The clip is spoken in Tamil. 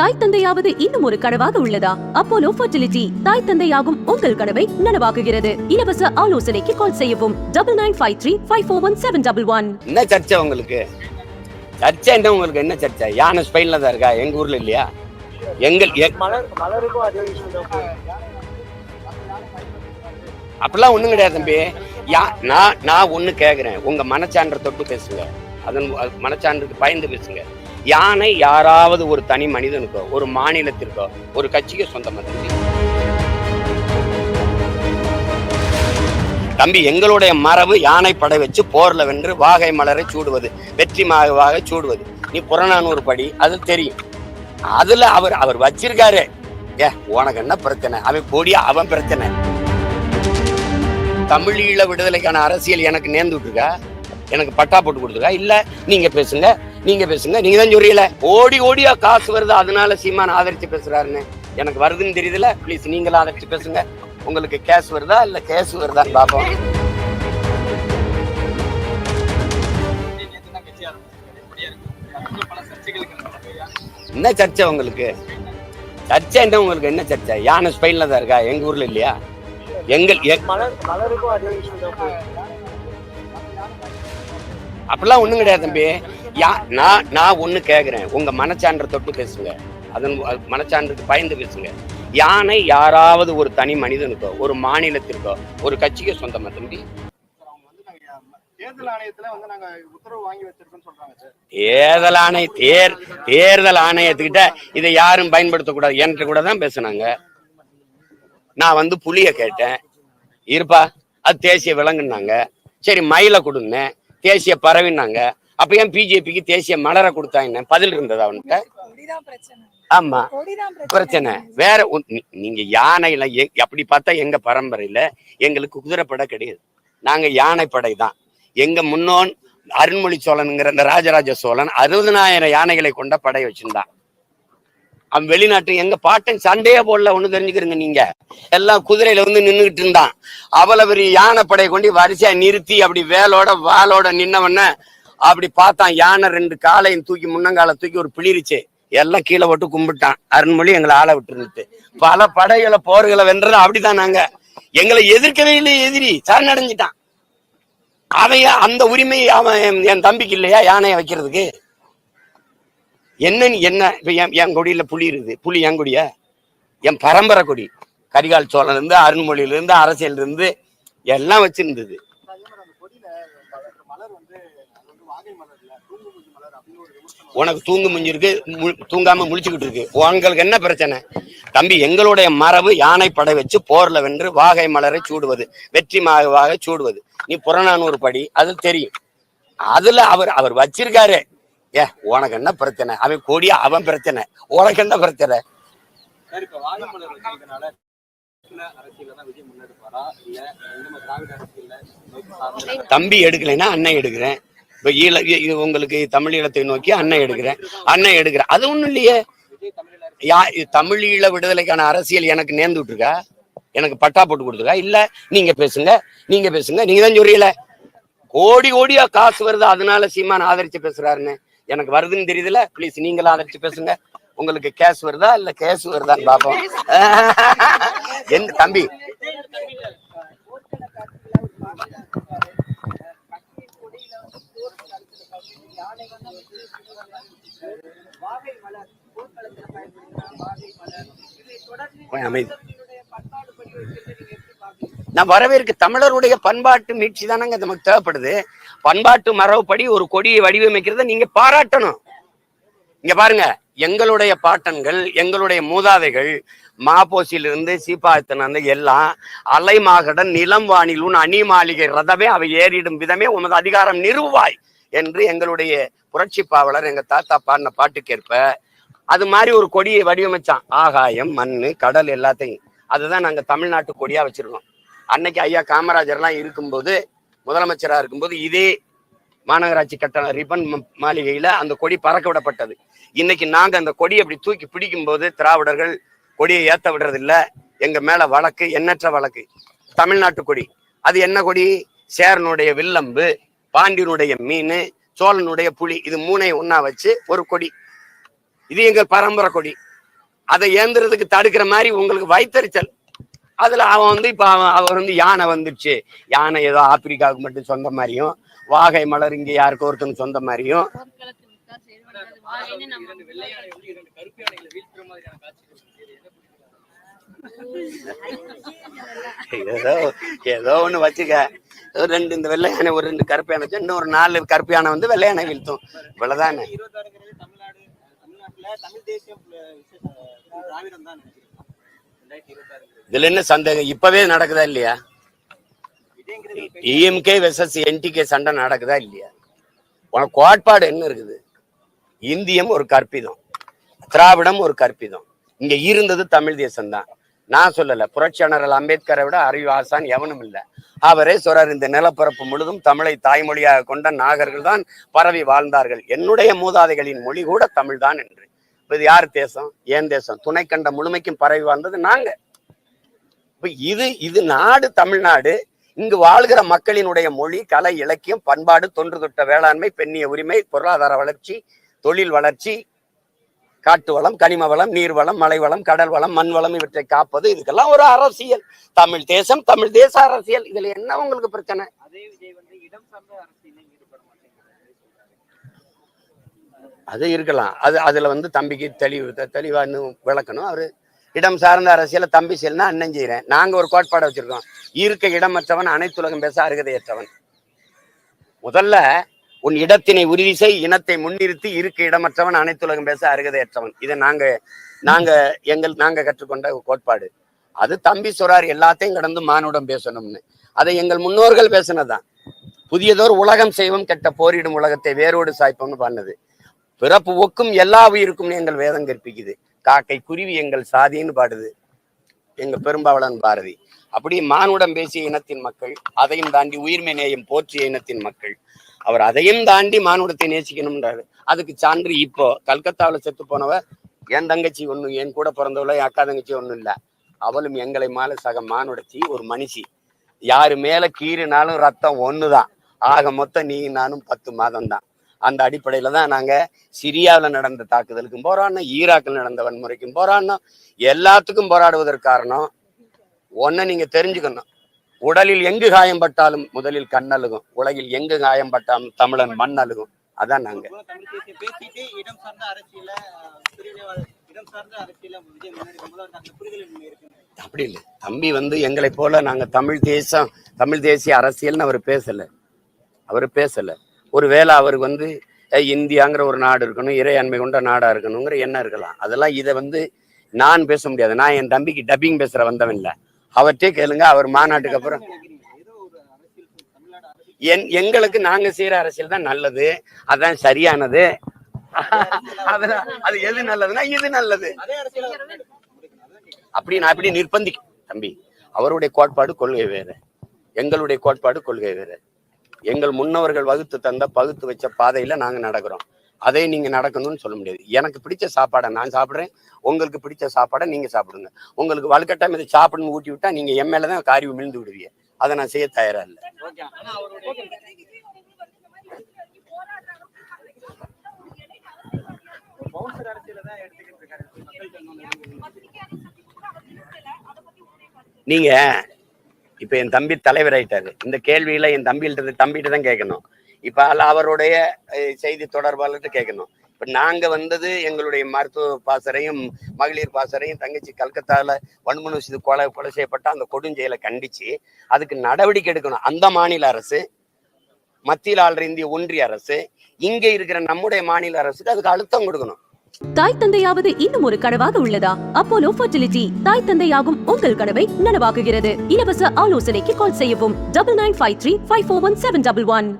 தாய் தந்தையாவது இன்னும் ஒரு கனவாக உள்ளதா? அப்போலோ ஃபர்டிலிட்டி தாய் தந்தையாகும் உங்கள் கனவை நனவாக்குகிறது. இலவச ஆலோசனைக்கு கால் செய்யவும். Double nine five three five four one seven double one என்ன சர்ச்சை உங்களுக்கு? சர்ச்சை என்ன உங்களுக்கு? என்ன சர்ச்சை? யானை ஸ்பெயின்ல தான் இருக்கா? எங்க ஊர்ல இல்லையா? எங்கள் அப்படிலாம் ஒண்ணும் கிடையாது தம்பி. யா நான் நான் ஒண்ணு கேக்குறேன். உங்க மனச்சான்ற தொட்டு பேசுங்க. அதன் மனச்சான்றுக்கு பயந்து பேசுங்க. யானை யாராவது ஒரு தனி மனிதனுக்கோ ஒரு மாநிலத்திற்கோ ஒரு கட்சிக்கு சொந்தமாக தம்பி எங்களுடைய மரபு யானை படை வச்சு போர்ல வென்று வாகை மலரை சூடுவது வெற்றி மாவாக சூடுவது. நீ புறநானூறு படி அது தெரியும். அதுல அவர் அவர் வச்சிருக்காரு. ஏ உனக்கு என்ன பிரச்சனை? அவன் கொடியா அவன் பிரச்சனை. தமிழீழ விடுதலைக்கான அரசியல் எனக்கு நேர்ந்து விட்டுருக்கா? எனக்கு பட்டா போட்டு கொடுத்துருக்கா? இல்ல நீங்க பேசுங்க. நீங்க பேசுங்க நீங்க தான் சொல்றீங்களே? ஓடி ஓடியா காசு வருது? அதனால சீமான் ஆதரிச்சு பேசுறாருன்னு. எனக்கு வருதுன்னு தெரியுதுல. ப்ளீஸ் நீங்களும் ஆதரிச்சு பேசுங்க. உங்களுக்கு கேஸ் வருதா? இல்ல கேஸ் வருதான்னு பாப்போம் என்ன சர்ச்சை உங்களுக்கு? சர்ச்சை என்ன உங்களுக்கு? என்ன சர்ச்சை? யானை ஸ்பெயின்ல தான் இருக்கா? எங்க ஊர்ல இல்லையா? எங்கள் அப்படிலாம் ஒண்ணும் கிடையாது தம்பி. யா நான் நான் ஒண்ணு கேக்குறேன். உங்க மனச்சான்ற தொட்டு பேசுங்க. அதன் அது மனச்சான்றுக்கு பயந்து பேசுங்க. யானை யாராவது ஒரு தனி மனிதனுக்கோ ஒரு மாநிலத்திற்கோ ஒரு கட்சிக்கு சொந்தமா தம்பி? தேர்தல் ஆணையத்துல வந்து நாங்க உத்தரவு வாங்கி வச்சிருக்கோம்னு சொல்றாங்க சார். தேர்தல் ஆணைய தேர் தேர்தல் ஆணையத்துக்கிட்ட இதை யாரும் பயன்படுத்தக்கூடாது என்கிட்ட கூட தான் பேசுனாங்க. நான் வந்து புலிய கேட்டேன். இருப்பா அது தேசிய விலங்குனாங்க சரி மயிலை கொடுன்னேன் தேசிய பறவைன்னாங்க. அப்ப ஏன் பிஜேபிக்கு தேசிய மலரை கொடுத்தாங்க பதில் இருந்ததா அவன்கிட்ட ஆமா. பிரச்சனை. வேற நீங்க யானையில அப்படி பார்த்தா எங்க பரம்பரையில எங்களுக்கு குதிரைப்படை கிடையாது. நாங்க யானைப்படை தான். எங்க முன்னோன் அருண்மொழி சோழனுங்கிற இந்த ராஜராஜ சோழன் அறுபதனாயிரம் யானைகளை கொண்ட படை வச்சிருந்தான். அவன் வெளிநாட்டு எங்க பாட்டன் சண்டையே போடல ஒண்ணு தெரிஞ்சுக்கிறீங்க நீங்க. எல்லாம் குதிரையில வந்து நின்னுகிட்டு இருந்தான். அவ்வளவு பெரிய யானைப்படை கொண்டு வரிசையா நிறுத்தி அப்படி வேலோட வாளோட நின்னவன அப்படி பார்த்தான் யானை ரெண்டு காலையும் தூக்கி முன்னங்கால தூக்கி ஒரு பிளிருச்சு. எல்லாம் கீழே போட்டு கும்பிட்டான். அருண்மொழி எங்களை ஆளை விட்டுருந்துட்டு. பல படைகளை போர்களை வென்றது அப்படிதான் நாங்க. எங்களை எதிர்க்கவே இல்லை எதிரி. சரணடைஞ்சிட்டான். அவன் அந்த உரிமை அவன் என்- என் தம்பிக்கு இல்லையா யானையை வைக்கிறதுக்கு? என்னன்னு என்ன? இப்ப என் என் கொடியில புலி இருக்குது. புலி என் கொடியா? என் பரம்பரை கொடி. கரிகால் சோழன் இருந்து அருண்மொழியில இருந்து அரசியல் இருந்து எல்லாம் வச்சிருந்தது அதே மாதிரி அந்த கொடியில மலர் மலர் வந்து அது வந்து வாகை மலர் இல்ல தூங்குமுஞ்சி மலர் அப்படின்னு ஒரு விமர்சனம் உனக்கு தூங்கு முஞ்சி இருக்கு மு- தூங்காம முழிச்சுக்கிட்டு இருக்கு. உங்களுக்கு என்ன பிரச்சனை? தம்பி எங்களுடைய மரபு யானை படை வச்சு போர்ல வென்று வாகை மலரை சூடுவது வெற்றி மாவாக சூடுவது. நீ புறநானூறு படி அது தெரியும். அதுல அவர் அவர் வச்சிருக்காரு. ஏ உனக்கு என்ன பிரச்சனை? அவன் கொடியா அவன் பிரச்சனை. உனக்கு என்ன பிரச்சனை? தம்பி எடுக்கலைன்னா அண்ணன் எடுக்கிறேன். இப்ப ஈழ இது உங்களுக்கு தமிழீழத்தை நோக்கி அண்ணன் எடுக்கிறேன். அண்ணன் எடுக்கிறேன். அது ஒண்ணும் இல்லையே. யா தமிழீழ விடுதலைக்கான அரசியல் எனக்கு நேர்ந்து விட்டுருக்கா எனக்கு பட்டா போட்டு கொடுத்துருக்கா? இல்ல நீங்க பேசுங்க. நீங்க பேசுங்க. நீங்க தான் சொல்றீங்களே. கோடி கோடியா காசு வருது? அதனால சீமான் ஆதரிச்சு பேசுறாருன்னு எனக்கு வருதுன்னு தெரியுதுல. ப்ளீஸ் நீங்களும் ஆதரிச்சு பேசுங்க. உங்களுக்கு கேஸ் வருதா? இல்ல கேஸ் வருதான்னு பாப்போம் எந்த தம்பி. நான் வரவேற்க தமிழருடைய பண்பாட்டு மீட்சி தானங்க நமக்கு தேவைப்படுது. பண்பாட்டு மரபுப்படி ஒரு கொடியை வடிவமைக்கிறத நீங்க பாராட்டணும். இங்க பாருங்க எங்களுடைய பாட்டன்கள் எங்களுடைய மூதாதைகள் மாப்போசிலிருந்து சீப்பாயத்திலிருந்து எல்லாம் அலை மாகடன் நிலம் வானிலும் அணி மாளிகை ரதமே அவை ஏறிடும் விதமே உமது அதிகாரம் நிறுவாய். என்று எங்களுடைய புரட்சி பாவலர் எங்க தாத்தா பாடின பாட்டுக்கேற்ப அது மாதிரி ஒரு கொடியை வடிவமைச்சான். ஆகாயம் மண் கடல் எல்லாத்தையும். அதுதான் நாங்க தமிழ்நாட்டு கொடியா வச்சிருக்கோம். அன்னைக்கு ஐயா காமராஜர்லாம் இருக்கும்போது முதலமைச்சரா இருக்கும்போது இதே மாநகராட்சி கட்டண ரிபன் மாளிகையில அந்த கொடி பறக்க விடப்பட்டது இன்னைக்கு நாங்க அந்த கொடியை அப்படி தூக்கி பிடிக்கும் போது திராவிடர்கள் கொடியை ஏத்த விடுறது இல்ல எங்க மேல வழக்கு எண்ணற்ற வழக்கு. தமிழ்நாட்டு கொடி. அது என்ன கொடி? சேரனுடைய வில்லம்பு. பாண்டியனுடைய மீன் சோழனுடைய புலி இது மூணையும் ஒண்ணா வச்சு ஒரு கொடி. இது எங்கள் பரம்பரை கொடி. அதை ஏந்துறதுக்கு தடுக்கிற மாதிரி உங்களுக்கு வைத்தறிச்சல். அதுல அவன் வந்து இப்ப அவன் அவர் வந்து யானை வந்துடுச்சு. யானை ஏதோ ஆப்பிரிக்காவுக்கு மட்டும் சொந்த மாதிரியும் வாகை மலர் இங்க யாருக்கோ ஒருத்தனுக்கு சொந்த மாதிரியும் இரண்டு வெள்ளையானை வந்து இரண்டு கருப்பு யானைகளை வீழ்த்துற மாதிரியான காட்சிகள் இது என்ன ஏதோ ஏதோ ஒண்ணு வச்சுக்க. ஒரு ரெண்டு இந்த வெள்ளை யானை ஒரு ரெண்டு கருப்பு யானை வச்சு இன்னொரு நாலு கருப்பு யானை வந்து வெள்ளை யானை வீழ்த்தும். இவ்வளவுதானே. இதுல என்ன சந்தேகம்? இப்பவே நடக்குதா இல்லையா? டிஎம்கே இஎம்கே வெர்சஸ் என்டிகே சண்டை நடக்குதா இல்லையா? உனக்கு கோட்பாடு என்ன இருக்குது? இந்தியம் ஒரு கற்பிதம் திராவிடம் ஒரு கற்பிதம். இங்க இருந்தது தமிழ் தேசம்தான். நான் சொல்லல. புரட்சியாளர் அம்பேத்கரை விட அறிவு ஆசான் எவனும் இல்லை. அவரே சொல்றார் இந்த நிலப்பரப்பு முழுதும் தமிழை தாய்மொழியாக கொண்ட நாகர்கள் தான் பரவி வாழ்ந்தார்கள். என்னுடைய மூதாதைகளின் மொழி கூட தமிழ் தான் என்று. இப்போ இது யார் தேசம்? ஏன் தேசம்? துணை கண்ட முழுமைக்கும் பரவி வாழ்ந்தது நாங்க. இப்ப இது இது நாடு தமிழ்நாடு. இங்கு வாழ்கிற மக்களினுடைய மொழி கலை இலக்கியம் பண்பாடு தொன்று தொட்ட வேளாண்மை பெண்ணிய உரிமை பொருளாதார வளர்ச்சி தொழில் வளர்ச்சி காட்டு வளம் கனிம வளம் நீர் வளம் மலை வளம் கடல் வளம் மண் வளம் இவற்றை காப்பது. இதுக்கெல்லாம் ஒரு அரசியல். தமிழ் தேசம் தமிழ் தேச அரசியல். இதுல என்ன உங்களுக்கு பிரச்சனை? அதே இருக்கலாம். அது அதுல வந்து தம்பிக்கு தெளிவு தெளிவா இன்னும் விளக்கணும். அவரு இடம் சார்ந்த அரசியல தம்பி செய்யலாம் அண்ணன் செய்யறேன் நாங்க ஒரு கோட்பாடு வச்சிருக்கோம். இருக்க இடமற்றவன் அனைத்துலகம் பேச அருகதையற்றவன். முதல்ல உன் இடத்தினை உறுதி செய் இனத்தை முன்னிறுத்தி இருக்க இடமற்றவன் அனைத்துலகம் பேச அருகதையற்றவன். இதை நாங்க நாங்க எங்கள் நாங்க கற்றுக்கொண்ட கோட்பாடு. அது தம்பி சொல்றாரு எல்லாத்தையும் கடந்து மானுடம் பேசணும்னு. அதை எங்கள் முன்னோர்கள் பேசினதுதான். புதியதோர் உலகம் செய்வோம் கெட்ட போரிடும் உலகத்தை வேரோடு சாய்ப்போம்னு பண்ணது பிறப்பு ஒக்கும் எல்லா உயிருக்கும் எங்கள் வேதம் கற்பிக்குது. காக்கை குருவி எங்கள் சாதின்னு பாடுது. எங்க பெரும்பாவளன் பாரதி. அப்படி மானுடம் பேசிய இனத்தின் மக்கள் அதையும் தாண்டி உயிர்மை நேயம் போற்றிய இனத்தின் மக்கள். அவர் அதையும் தாண்டி மானுடத்தை நேசிக்கணும்ன்றாரு. அதுக்கு சான்று இப்போ கல்கத்தாவில் செத்து போனவ என் தங்கச்சி ஒன்றும் என் கூட பிறந்தவள என் அக்கா தங்கச்சி ஒன்றும் இல்ல. அவளும் எங்களை மேல சக மானுடத்தி ஒரு மனுஷி. யாரு மேல கீறினாலும் ரத்தம் ஒண்ணுதான். ஆக மொத்தம் நீ நானும் பத்து மாதம் தான் அந்த அடிப்படையில தான் நாங்க சிரியாவில் நடந்த தாக்குதலுக்கும் போராடினோம் ஈராக்கில் நடந்த வன்முறைக்கும் போராடினோம். எல்லாத்துக்கும் போராடுவதற்கு காரணம் ஒன்றை நீங்க தெரிஞ்சுக்கணும். உடலில் எங்கு காயம்பட்டாலும் முதலில் கண்ணழுகும் உலகில் எங்கு காயம்பட்டாலும் தமிழன் மண் அழுகும். அதான் நாங்க. அப்படி இல்லை. தம்பி வந்து எங்களை போல நாங்க தமிழ் தேசம் தமிழ் தேசிய அரசியல்னு அவர் பேசல. அவர் பேசல. ஒருவேளை அவருக்கு வந்து இந்தியாங்கிற ஒரு நாடு இருக்கணும் இறையாண்மை கொண்ட நாடா இருக்கணுங்கிற எண்ணம் இருக்கலாம். அதெல்லாம் இதை வந்து நான் பேச முடியாது. நான் என் தம்பிக்கு டப்பிங் பேசுற வந்தவன் இல்லை. அவர்கிட்டே கேளுங்க அவர் மாநாட்டுக்கு அப்புறம். என் எங்களுக்கு நாங்க செய்யற அரசியல் தான் நல்லது அதான் சரியானது. அதெல்லாம் அது எது நல்லதுன்னா இது நல்லது. அப்படி நான் அப்படி நிர்பந்தி தம்பி அவருடைய கோட்பாடு கொள்கை வேறு. எங்களுடைய கோட்பாடு கொள்கை வேறு. எங்கள் முன்னவர்கள் வகுத்து தந்த பகுத்து வச்ச பாதையில நாங்க நடக்கிறோம். அதை நீங்க நடக்கணும்னு சொல்ல முடியாது. எனக்கு பிடிச்ச சாப்பாடை நான் சாப்பிட்றேன். உங்களுக்கு பிடிச்ச சாப்பாடை நீங்க சாப்பிடுங்க. உங்களுக்கு வலுக்கட்டாயம் இதை சாப்பிடணும்னு ஊட்டி விட்டா நீங்க என் மேலே தான் காரி விழுந்து விடுவீங்க. அதை நான் செய்ய தயாரா இல்லை. நீங்க இப்ப என் தம்பி தலைவர் ஆயிட்டாரு இந்த கேள்வியில என் தம்பிகிட்ட தம்பிகிட்ட தான் கேட்கணும். இப்ப அவருடைய செய்தி தொடர்பாளர்கிட்ட கேட்கணும். இப்ப நாங்க வந்தது எங்களுடைய மருத்துவ பாசரையும் மகளிர் பாசரையும் தங்கச்சி கல்கத்தால வன்முறை செய்து கொலை கொலை செய்யப்பட்ட அந்த கொடுஞ்செயலை கண்டிச்சு அதுக்கு நடவடிக்கை எடுக்கணும். அந்த மாநில அரசு மத்தியில் ஆள்ற இந்திய ஒன்றிய அரசு இங்க இருக்கிற நம்முடைய மாநில அரசுக்கு அதுக்கு அழுத்தம் கொடுக்கணும். தாய் தந்தையாவது இன்னும் ஒரு கனவாக உள்ளதா? அப்போலோ ஃபர்டிலிட்டி தாய் தந்தையாகும் உங்கள் கனவை நனவாக்குகிறது. இலவச ஆலோசனைக்கு கால் செய்யவும். Double nine five three five four one seven double one.